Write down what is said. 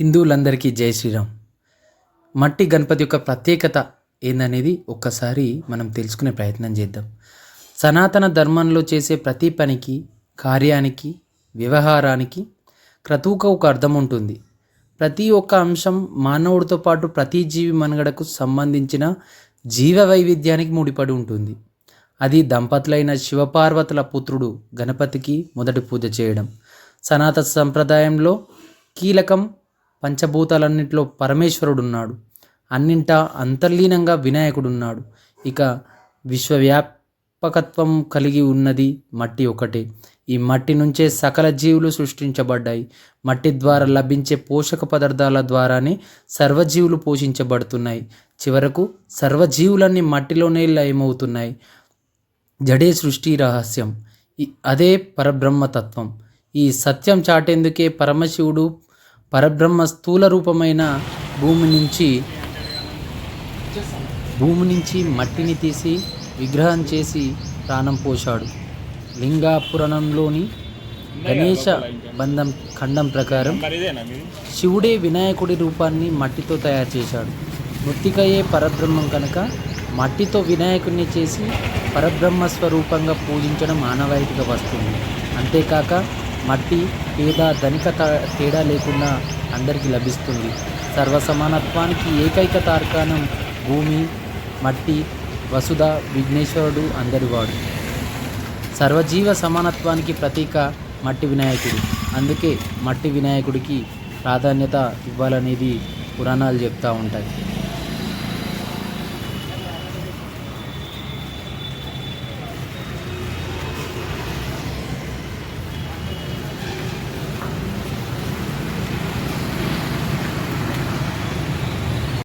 హిందువులందరికీ జై శ్రీరామ్. మట్టి గణపతి యొక్క ప్రత్యేకత ఏందనేది ఒక్కసారి మనం తెలుసుకునే ప్రయత్నం చేద్దాం. సనాతన ధర్మంలో చేసే ప్రతి పనికి కార్యానికి వ్యవహారానికి క్రతువుకు ఒక అర్థం ఉంటుంది. ప్రతి ఒక్క అంశం మానవుడితో పాటు ప్రతి జీవి మనుగడకు సంబంధించిన జీవ వైవిధ్యానికి ముడిపడి ఉంటుంది. అది దంపతులైన శివపార్వతుల పుత్రుడు గణపతికి మొదటి పూజ చేయడం. సనాతన సంప్రదాయంలో కీలకం పంచభూతాలన్నింటిలో పరమేశ్వరుడు ఉన్నాడు అన్నింటా అంతర్లీనంగా వినాయకుడు ఉన్నాడు ఇక విశ్వవ్యాపకత్వం కలిగి ఉన్నది మట్టి ఒకటే. ఈ మట్టి నుంచే సకల జీవులు సృష్టించబడ్డాయి. మట్టి ద్వారా లభించే పోషక పదార్థాల ద్వారానే సర్వజీవులు పోషించబడుతున్నాయి. చివరకు సర్వజీవులన్నీ మట్టిలోనే లయమవుతున్నాయి. జడే సృష్టి రహస్యం. అదే పరబ్రహ్మతత్వం. ఈ సత్యం చాటేందుకే పరమశివుడు పరబ్రహ్మ స్థూల రూపమైన భూమి నుంచి భూమి నుంచి మట్టిని తీసి విగ్రహం చేసి ప్రాణం పోశాడు. లింగా పురాణంలోని బంధం ఖండం ప్రకారం శివుడే వినాయకుడి రూపాన్ని మట్టితో తయారు చేశాడు. మృతికయ్యే పరబ్రహ్మం కనుక మట్టితో వినాయకుడిని చేసి పరబ్రహ్మ స్వరూపంగా పూజించడం ఆనవాయితీగా వస్తుంది. అంతేకాక మట్టి పేద ధనిక తేడా లేకుండా అందరికీ లభిస్తుంది. సర్వసమానత్వానికి ఏకైక తార్కాణం భూమి మట్టి వసుధ విఘ్నేశ్వరుడు అందరివాడు. సర్వజీవ సమానత్వానికి ప్రతీక మట్టి వినాయకుడు. అందుకే మట్టి వినాయకుడికి ప్రాధాన్యత ఇవ్వాలనేది పురాణాలు చెప్తూ ఉంటాయి.